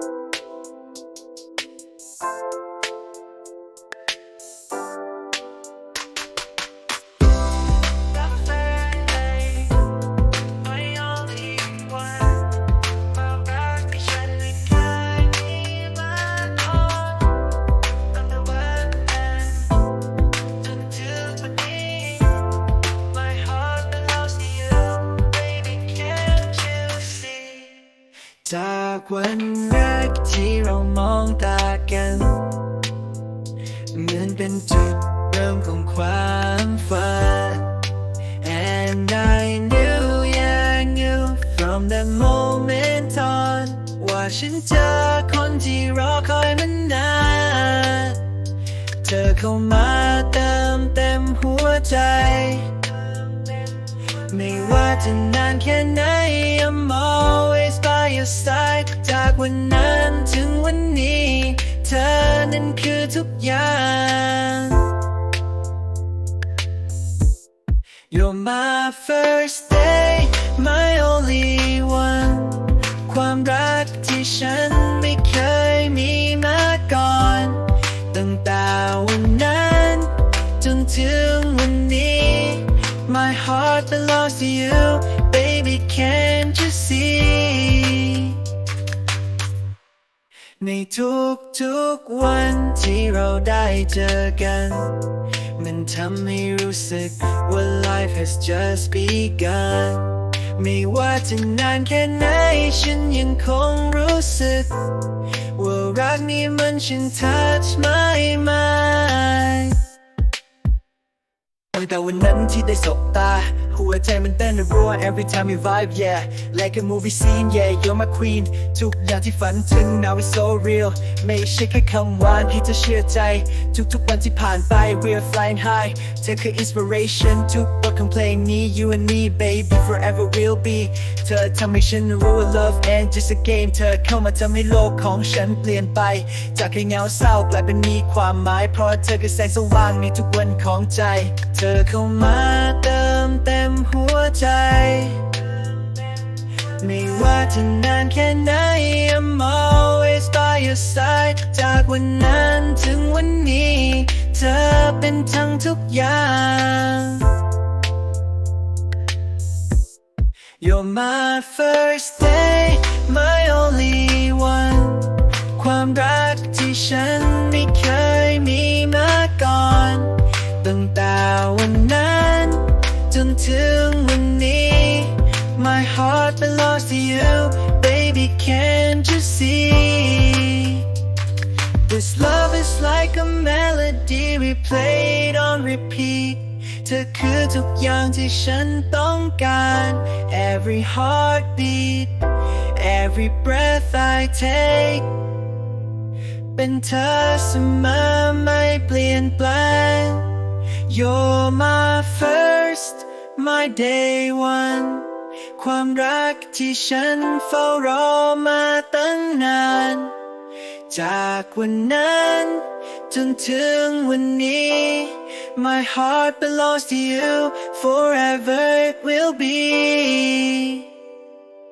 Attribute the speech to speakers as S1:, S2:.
S1: thank you จากวันแรกที่เรามองตากัน เหมือนเป็นจุดเริ่มของความฝัน And I knew yeah knew from that moment on ว่าฉันเจอคนที่รอคอยมันานเธอเข้ามาเติมเต็มหัวใจ ไม่ว่าจะนานแค่ไหน I'm always your side จากวันนั้นถึงวันนี้ เธอนั้นคือทุกอย่าง You're my first day my only one ความรักที่ฉันไม่เคยมีมาก่อน ตั้งแต่วันนั้น จนถึงวันนี้ My heart belongs to you ในทุกๆวันที่เราได้เจอกัน มันทำให้รู้สึกว่า life has just begun ไม่ว่าจะนานแค่ไหน ฉันยังคงรู้สึก ว่ารักนี้มันฉัน touch my mind ตั้งแต่วันนั้นที่ได้สบตา หัวใจมันเต้นรัว every time you vibe yeah like a movie scene yeah you're my queen ทุกอย่างที่ฝันถึง now it's so real ไม่ใช่แค่คำหวานที่จะเชื่อใจ ทุกๆวันที่ผ่านไป we're flying high เธอคือ inspiration ทุกบทของเพลงนี้ you and me baby forever will be เธอทำให้ฉันรู้ว่า love and just a game เธอเข้ามาทำให้โลกของฉันเปลี่ยนไป จากแค่เงาเศร้ากลายเป็นมีความหมาย เพราะเธอคือแสงสว่างในทุกวันของใจ เ ธอเข้ามาเติมเต็มหัวใจ ไม่ว่าจะนานแค่ไหน I'm always by your side จากวันนั้นถึงวันนี้ เธอเป็นทั้งทุกอย่าง You're my first day my only one ความรักที่ฉันไม่เคย ตั้งแต่วันนั้น จนถึงวันนี้ My heart belongs to you baby can't you see This love is like a melody we played on repeat เธอคือทุกอย่างที่ฉันต้องการ Every heartbeat Every breath I take เป็นเธอเสมอไม่เปลี่ยนแปลง You're my first my day one ความรักที่ฉันเฝ้ารอมาตั้งนาน จากวันนั้น จนถึงวันนี้ My heart belongs to you forever it will be